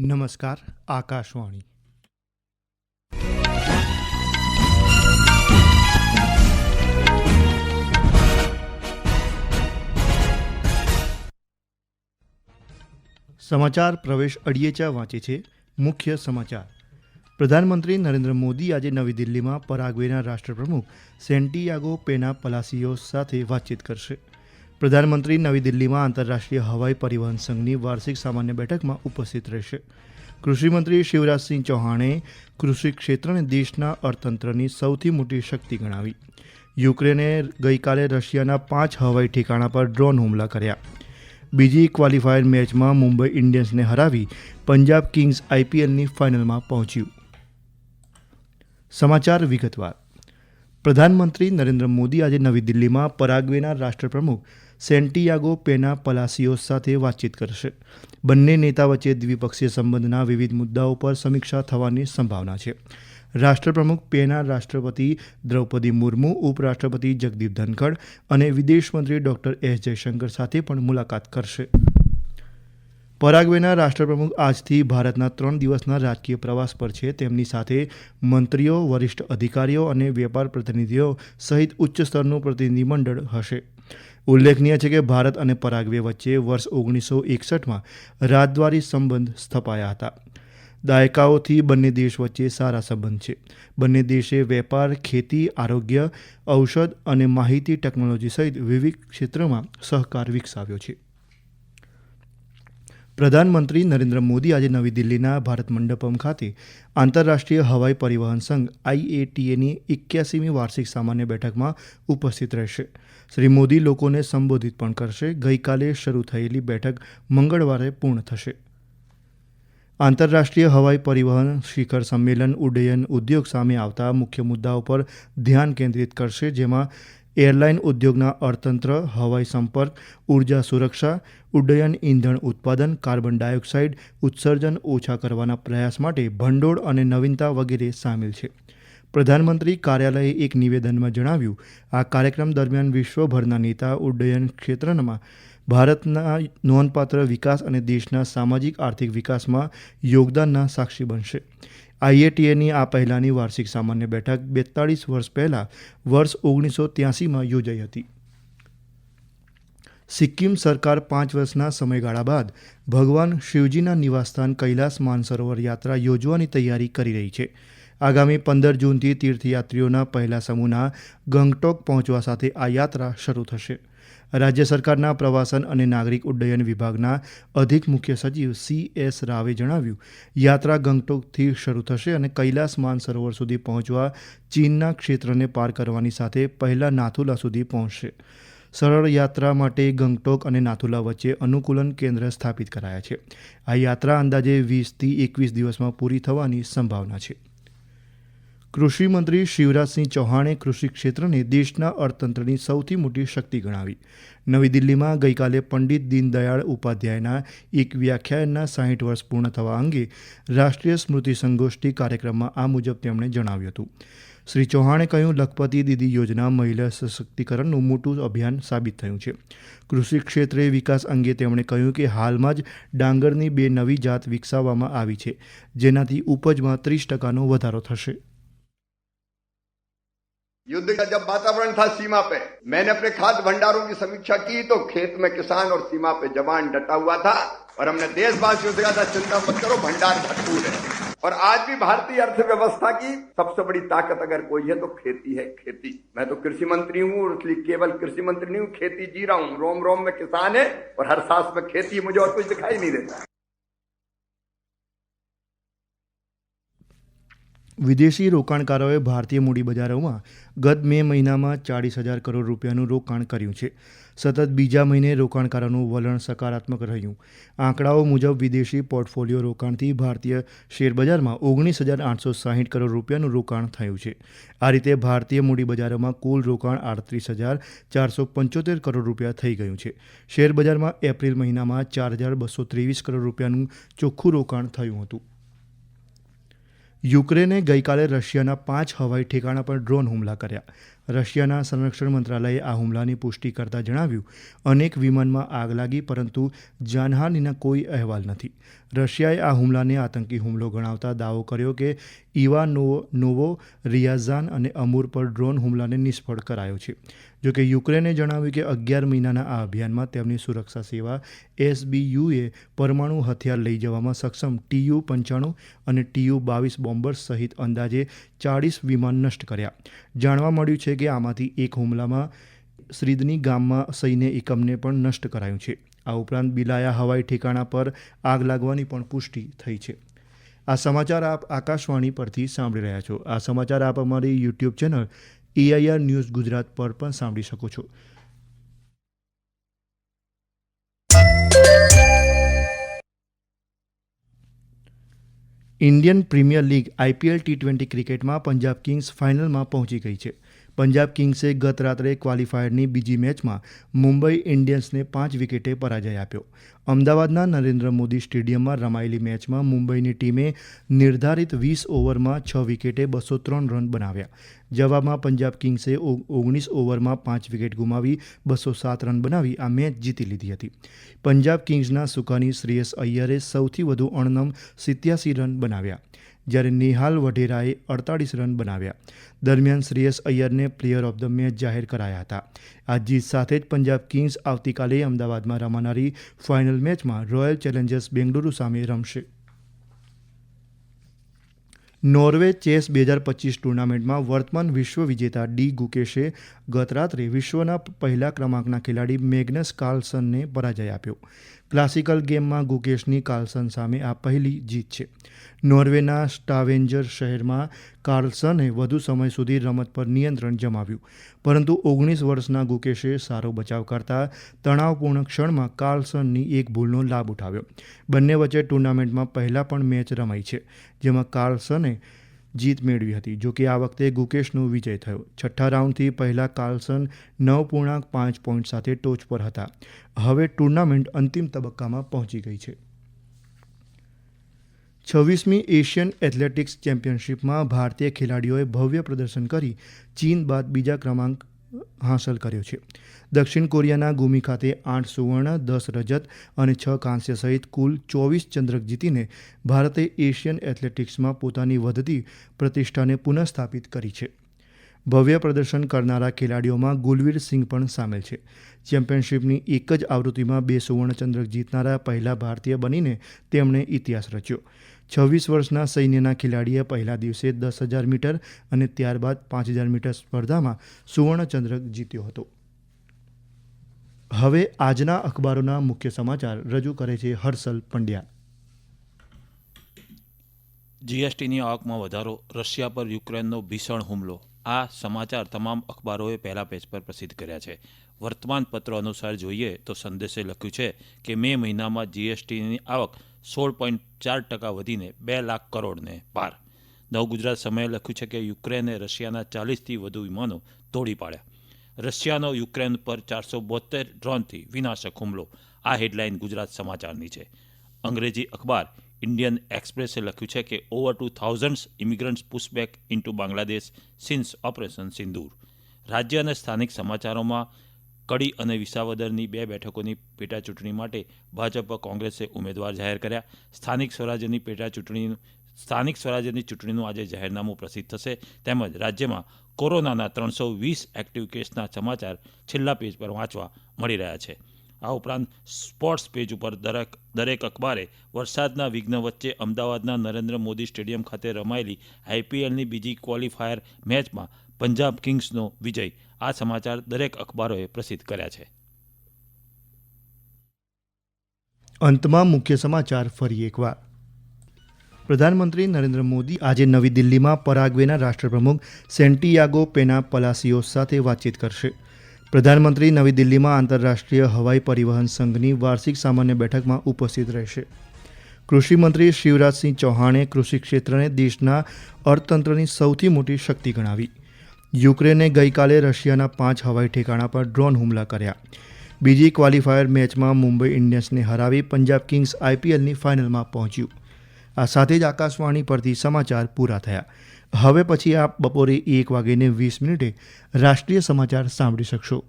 નમસ્કાર, આકાશવાણી. સમાચાર પ્રવેશ અડિયેચા વાંચે છે, મુખ્ય સમાચાર. પ્રધાનમંત્રી નરેન્દ્ર મોદી આજે નવી દિલ્હીમાં પરાગ્વેના રાષ્ટ્રપ્રમુખ સેન્ટિયાગો પેના પલાસીઓ સાથે વાતચીત કરશે. પ્રધાનમંત્રી નવી દિલ્હીમાં આંતરરાષ્ટ્રીય હવાઈ પરિવહન સંઘની વાર્ષિક સામાન્ય બેઠકમાં ઉપસ્થિત રહેશે. કૃષિમંત્રી શિવરાજસિંહ ચૌહાણે કૃષિ ક્ષેત્રને દેશના અર્થતંત્રની સૌથી મોટી શક્તિ ગણાવી. યુક્રેને ગઈકાલે રશિયાના પાંચ હવાઈ ઠેકાણા પર ડ્રોન હુમલા કર્યા. બીજી ક્વોલિફાયર મેચમાં મુંબઈ ઇન્ડિયન્સને હરાવી પંજાબ કિંગ્સ આઈપીએલની ફાઇનલમાં પહોંચ્યું. સમાચાર વિગતવાર. પ્રધાનમંત્રી નરેન્દ્ર મોદી આજે નવી દિલ્હીમાં પરાગ્વેના રાષ્ટ્રપ્રમુખ સેન્ટિયાગો પેના પલાસિયોસ સાથે વાતચીત કરશે. બંને નેતા વચ્ચે દ્વિપક્ષીય સંબંધના વિવિધ મુદ્દાઓ પર સમીક્ષા થવાની સંભાવના છે. રાષ્ટ્રપ્રમુખ પેના રાષ્ટ્રપતિ દ્રૌપદી મુર્મુ, ઉપરાષ્ટ્રપતિ જગદીપ ધનખડ અને વિદેશ મંત્રી ડોક્ટર એસ જયશંકર સાથે પણ મુલાકાત કરશે. પરાગ્વેના રાષ્ટ્રપ્રમુખ આજથી ભારતના ત્રણ દિવસના રાજકીય પ્રવાસ પર છે. તેમની સાથે મંત્રીઓ, વરિષ્ઠ અધિકારીઓ અને વેપાર પ્રતિનિધિઓ સહિત ઉચ્ચ સ્તરનું પ્રતિનિધિમંડળ હશે. ઉલ્લેખનીય છે કે ભારત અને પરાગ્વે વચ્ચે વર્ષ ઓગણીસો એકસઠમાં રાજદ્વારી સંબંધ સ્થપાયા હતા. દાયકાઓથી બંને દેશ વચ્ચે સારા સંબંધ છે. બંને દેશે વેપાર, ખેતી, આરોગ્ય, ઔષધ અને માહિતી ટેકનોલોજી સહિત વિવિધ ક્ષેત્રોમાં સહકાર વિકસાવ્યો છે. પ્રધાનમંત્રી નરેન્દ્ર મોદી આજે નવી દિલ્હીના ભારત મંડપમ ખાતે આંતરરાષ્ટ્રીય હવાઈ પરિવહન સંઘ આઈએટીએની એક્યાસીમી વાર્ષિક સામાન્ય બેઠકમાં ઉપસ્થિત રહેશે. શ્રી મોદી લોકોને સંબોધિત પણ કરશે. ગઈકાલે શરૂ થયેલી બેઠક મંગળવારે પૂર્ણ થશે. આંતરરાષ્ટ્રીય હવાઈ પરિવહન શિખર સંમેલન ઉડ્ડયન ઉદ્યોગ સામે આવતા મુખ્ય મુદ્દાઓ પર ધ્યાન કેન્દ્રિત કરશે, જેમાં એરલાઇન ઉદ્યોગના અર્થતંત્ર, હવાઈ સંપર્ક, ઊર્જા સુરક્ષા, ઉડ્ડયન ઇંધણ ઉત્પાદન, કાર્બન ડાયોક્સાઇડ ઉત્સર્જન ઓછા કરવાના પ્રયાસ માટે ભંડોળ અને નવીનતા વગેરે સામેલ છે. પ્રધાનમંત્રી કાર્યાલયે એક નિવેદનમાં જણાવ્યું, આ કાર્યક્રમ દરમિયાન વિશ્વભરના નેતા, ઉડ્ડયન ક્ષેત્રમાં ભારતના નોંધપાત્ર વિકાસ અને દેશના સામાજિક આર્થિક વિકાસમાં યોગદાનના સાક્ષી બનશે. આઈએટીએની આ પહેલાંની વાર્ષિક સામાન્ય બેઠક બેતાળીસ વર્ષ પહેલાં વર્ષ ઓગણીસો ત્યાસીમાં યોજાઈ હતી. સિક્કિમ સરકાર પાંચ વર્ષના સમયગાળા બાદ ભગવાન શિવજીના નિવાસસ્થાન કૈલાસ માનસરોવર યાત્રા યોજવાની તૈયારી કરી રહી છે. આગામી પંદર જૂનથી તીર્થયાત્રીઓના પહેલા સમૂહના ગંગટોક પહોંચવા સાથે આ યાત્રા શરૂ થશે. રાજ્ય સરકારના પ્રવાસન અને નાગરિક ઉડ્ડયન વિભાગના અધિક મુખ્ય સચિવ સી એસ રાવે જણાવ્યું, યાત્રા ગંગટોકથી શરૂ થશે અને કૈલાસ માનસરોવર સુધી પહોંચવા ચીનના ક્ષેત્રને પાર કરવાની સાથે પહેલા નાથુલા સુધી પહોંચશે. સરળ યાત્રા માટે ગંગટોક અને નાથુલા વચ્ચે અનુકૂલન કેન્દ્ર સ્થાપિત કરાયા છે. આ યાત્રા અંદાજે વીસથી એકવીસ દિવસમાં પૂરી થવાની સંભાવના છે. કૃષિ મંત્રી શિવરાજસિંહ ચૌહાણે કૃષિ ક્ષેત્રને દેશના અર્થતંત્રની સૌથી મોટી શક્તિ ગણાવી. નવી દિલ્હીમાં ગઈકાલે પંડિત દીનદયાળ ઉપાધ્યાયના એક વ્યાખ્યાનના સાહીઠ વર્ષ પૂર્ણ થવા અંગે રાષ્ટ્રીય સ્મૃતિ સંગોષ્ઠી કાર્યક્રમમાં આ મુજબ તેમણે જણાવ્યું હતું. શ્રી ચૌહાણે કહ્યું, લખપતિ દીદી યોજના મહિલા સશક્તિકરણનું મોટું અભિયાન સાબિત થયું છે. કૃષિ ક્ષેત્રે વિકાસ અંગે તેમણે કહ્યું કે હાલમાં જ ડાંગરની બે નવી જાત વિકસાવવામાં આવી છે. જેનાથી ઉપજમાં ત્રીસ ટકાનો વધારો થશે. युद्ध का जब वातावरण था सीमा पे, मैंने अपने खाद्य भंडारों की समीक्षा की तो खेत में किसान और सीमा पे जवान डटा हुआ था और हमने देशवासियों से था, चिंता मत करो, भंडार भरपूर है। और आज भी भारतीय अर्थव्यवस्था की सबसे बड़ी ताकत अगर कोई है तो खेती है, खेती। मैं तो कृषि मंत्री हूँ और इसलिए केवल कृषि मंत्री नहीं हूँ, खेती जी रहा हूँ। रोम रोम में किसान है और हर सांस में खेती मुझे और कुछ दिखाई नहीं देता। વિદેશી રોકાણકારોએ ભારતીય મૂડી બજારોમાં ગત મે મહિનામાં ચાળીસ હજાર કરોડ રૂપિયાનું રોકાણ કર્યું છે. સતત બીજા મહિને રોકાણકારોનું વલણ સકારાત્મક રહ્યું. આંકડાઓ મુજબ વિદેશી પોર્ટફોલિયો રોકાણથી ભારતીય શેરબજારમાં ઓગણીસ હજાર આઠસો સાહીઠ કરોડ રૂપિયાનું રોકાણ થયું છે. આ રીતે ભારતીય મૂડી બજારોમાં કુલ રોકાણ આડત્રીસ હજાર ચારસો પંચોતેર કરોડ રૂપિયા થઈ ગયું છે. શેરબજારમાં એપ્રિલ મહિનામાં ચાર હજાર બસો ત્રેવીસ કરોડ રૂપિયાનું ચોખ્ખું રોકાણ થયું હતું. યુક્રેને ગઈકાલે રશિયાના પાંચ હવાઈ ઠેકાણા પર ડ્રોન હુમલા કર્યા. રશિયાના સંરક્ષણ મંત્રાલયે આ હુમલાની પુષ્ટિ કરતા જણાવ્યું, અનેક વિમાનમાં આગ લાગી, પરંતુ જાનહાનિના કોઈ અહેવાલ નથી. રશિયાએ આ હુમલાને આતંકી હુમલો ગણાવતા દાવો કર્યો કે ઇવાનોવો નોવો, રિયાઝાન અને અમૂર પર ડ્રોન હુમલાને નિષ્ફળ કરાયો છે. જોકે યુક્રેને જણાવ્યું કે અગિયાર મહિનાના આ અભિયાનમાં તેમની સુરક્ષા સેવા એસબીયુએ પરમાણુ હથિયાર લઈ જવામાં સક્ષમ ટીયુ પંચાણું અને ટીયુ બાવીસ બોમ્બર્સ સહિત અંદાજે ચાળીસ વિમાન નષ્ટ કર્યા. જાણવા મળ્યું છે કે આમાંથી એક હુમલામાં શ્રીદની ગામમાં સૈન્ય એકમને પણ નષ્ટ કરાયું છે. આ ઉપરાંત બિલાયા હવાઈ ઠેકાણા પર આગ લાગવાની પણ પુષ્ટિ થઈ છે. આ સમાચાર આપ આકાશવાણી પરથી સાંભળી રહ્યા છો. આ સમાચાર આપ અમારી YouTube channel AIR News Gujarat પર પણ સાંભળી શકો છો. Indian Premier League IPL T twenty ક્રિકેટમાં પંજાબ કિંગ્સ ફાઇનલમાં પહોંચી ગઈ છે. પંજાબ કિંગ્સે ગત રાત્રે ક્વોલિફાયરની બીજી મેચમાં મુંબઈ ઇન્ડિયન્સને પાંચ વિકેટે પરાજય આપ્યો. અમદાવાદના નરેન્દ્ર મોદી સ્ટેડિયમમાં રમાયેલી મેચમાં મુંબઈની ટીમે નિર્ધારિત વીસ ઓવરમાં છ વિકેટે બસો ત્રણ રન બનાવ્યા. જવાબમાં પંજાબ કિંગ્સે ઓગણીસ ઓવરમાં પાંચ વિકેટ ગુમાવી, બસો સાત રન બનાવી આ મેચ જીતી લીધી હતી. પંજાબ કિંગ્સના સુકાની શ્રેયસ અય્યરે સૌથી વધુ અણનમ સિત્યાસી રન બનાવ્યા. જ્યારે નિહાલ વઢેરાએ અડતાળીસ રન બનાવ્યા. દરમિયાન શ્રેયસ અય્યરને પ્લેયર ઓફ ધ મેચ જાહેર કરાયા હતા. આ જીત સાથે જ પંજાબ કિંગ્સ આવતીકાલે અમદાવાદમાં રમાનારી ફાઇનલ મેચમાં રોયલ ચેલેન્જર્સ બેંગલુરુ સામે રમશે. નોર્વે ચેસ બે હજાર પચીસ ટુર્નામેન્ટમાં વર્તમાન વિશ્વ વિજેતા ડી ગુકેશે ગત રાત્રે વિશ્વના પહેલા ક્રમાંકના ખેલાડી મેગ્નસ કાર્લસનને પરાજય આપ્યો. ક્લાસિકલ ગેમમાં ગુકેશની કાર્લસન સામે આ પહેલી જીત છે. નોર્વેના સ્ટાવેન્જર શહેરમાં કાર્લસને વધુ સમય સુધી રમત પર નિયંત્રણ જમાવ્યું. પરંતુ ઓગણીસ વર્ષના ગુકેશે સારો બચાવ કરતા તણાવપૂર્ણ ક્ષણમાં કાર્લસનની એક ભૂલનો લાભ ઉઠાવ્યો. બંને વચ્ચે ટુર્નામેન્ટમાં પહેલાં પણ મેચ રમાઈ છે, જેમાં કાર્લસને જીત મેળવી હતી. જોકે આ વખતે ગુકેશનો વિજય થયો. છઠ્ઠા રાઉન્ડથી પહેલાં કાર્લસન નવ પૂર્ણાંક પાંચ પોઈન્ટ સાથે ટોચ પર હતા. હવે ટુર્નામેન્ટ અંતિમ તબક્કામાં પહોંચી ગઈ છે. છવ્વીસમી એશિયન એથ્લેટિક્સ ચેમ્પિયનશિપમાં ભારતીય ખેલાડીઓએ ભવ્ય પ્રદર્શન કરી. ચીન બાદ બીજા ક્રમાંક હાંસલ કર્યો છે. દક્ષિણ કોરિયાના ગુમી ખાતે આઠ સુવર્ણ, દસ રજત અને છ કાંસ્ય સહિત કુલ ચોવીસ ચંદ્રક જીતીને ભારતે એશિયન એથ્લેટિક્સમાં પોતાની વધતી પ્રતિષ્ઠાને પુનઃસ્થાપિત કરી છે. ભવ્ય પ્રદર્શન કરનારા ખેલાડીઓમાં ગુલવીર સિંહ પણ સામેલ છે. ચેમ્પિયનશિપની એક જ આવૃત્તિમાં બે સુવર્ણચંદ્રક જીતનારા પહેલા ભારતીય બનીને તેમણે ઇતિહાસ રચ્યો. છવ્વીસ વર્ષના સૈન્યના ખેલાડીએ પહેલા દિવસે દસ હજાર મીટર અને ત્યારબાદ પાંચ હજાર મીટર સ્પર્ધામાં સુવર્ણચંદ્રક જીત્યો હતો. હવે આજના અખબારોના મુખ્ય સમાચાર રજૂ કરે છે હર્ષલ પંડ્યા. જીએસટીની આવકમાં વધારો, રશિયા પર યુક્રેનનો ભીષણ હુમલો આ સમાચાર તમામ અખબારોએ પહેલા પેજ પર પ્રસિદ્ધ કર્યા છે. વર્તમાન પત્રો અનુસાર જોઈએ તો સંદેશે લખ્યું છે કે મે મહિનામાં જીએસટીની આવક સોળ પોઈન્ટ ચાર ટકા વધીને બે લાખ કરોડને પાર. નવ ગુજરાત સમયે લખ્યું છે કે યુક્રેને રશિયાના ચાલીસથી વધુ વિમાનો તોડી પાડ્યા. રશિયાનો યુક્રેન પર ચારસો બોતેર ડ્રોનથી વિનાશક હુમલો. આ હેડલાઇન ગુજરાત સમાચારની છે. અંગ્રેજી અખબાર ઇન્ડિયન એક્સપ્રેસે લખ્યું છે કે over two thousands immigrants pushback into Bangladesh since Operation Sindoor રાજ્ય અને સ્થાનિક સમાચારોમાં કડી અને વિસાવદરની બે બેઠકોની પેટા ચૂંટણી માટે ભાજપ કોંગ્રેસે ઉમેદવાર જાહેર કર્યા. સ્થાનિક સ્વરાજ્યની પેટા ચૂંટણી સ્થાનિક સ્વરાજ્યની ચૂંટણીનું આજે જાહેરનામું પ્રસિદ્ધ થશે. તેમજ રાજ્યમાં કોરોનાના ત્રણસો વીસ એક્ટિવ કેસના સમાચાર છેલ્લા પેજ પર વાંચવા મળી રહ્યા છે. આ ઉપરાંત સ્પોર્ટ્સ પેજ ઉપર દરેક દરેક અખબારે વરસાદના વિઘ્ન વચ્ચે અમદાવાદના નરેન્દ્ર મોદી સ્ટેડિયમ ખાતે રમાયેલી આઈપીએલની બીજી ક્વોલિફાયર મેચમાં પંજાબ કિંગ્સનો વિજય. આ સમાચાર દરેક અખબારોએ પ્રસિદ્ધ કર્યા છે. અંતમાં મુખ્ય સમાચાર ફરી એકવાર. પ્રધાનમંત્રી નરેન્દ્ર મોદી આજે નવી દિલ્હીમાં પરાગ્વેના રાષ્ટ્રપ્રમુખ સેન્ટિયાગો પેના પલાસીઓ સાથે વાતચીત કરશે. પ્રધાનમંત્રી નવી દિલ્હીમાં આંતરરાષ્ટ્રીય હવાઈ પરિવહન સંઘની વાર્ષિક સામાન્ય બેઠકમાં ઉપસ્થિત રહેશે. કૃષિમંત્રી શિવરાજસિંહ ચૌહાણે કૃષિ ક્ષેત્રને દેશના અર્થતંત્રની સૌથી મોટી શક્તિ ગણાવી. યુક્રેને ગઈકાલે રશિયાના પાંચ હવાઈ ઠેકાણા પર ડ્રોન હુમલા કર્યા. બીજી ક્વોલિફાયર મેચમાં મુંબઈ ઇન્ડિયન્સને હરાવી પંજાબ કિંગ્સ આઈપીએલની ફાઇનલમાં પહોંચ્યું. આ સાથે જ આકાશવાણી પરથી સમાચાર પૂરા થયા. હવે પછી આપ બપોરે એક વાગીને વીસ મિનિટે રાષ્ટ્રીય સમાચાર સાંભળી શકશો.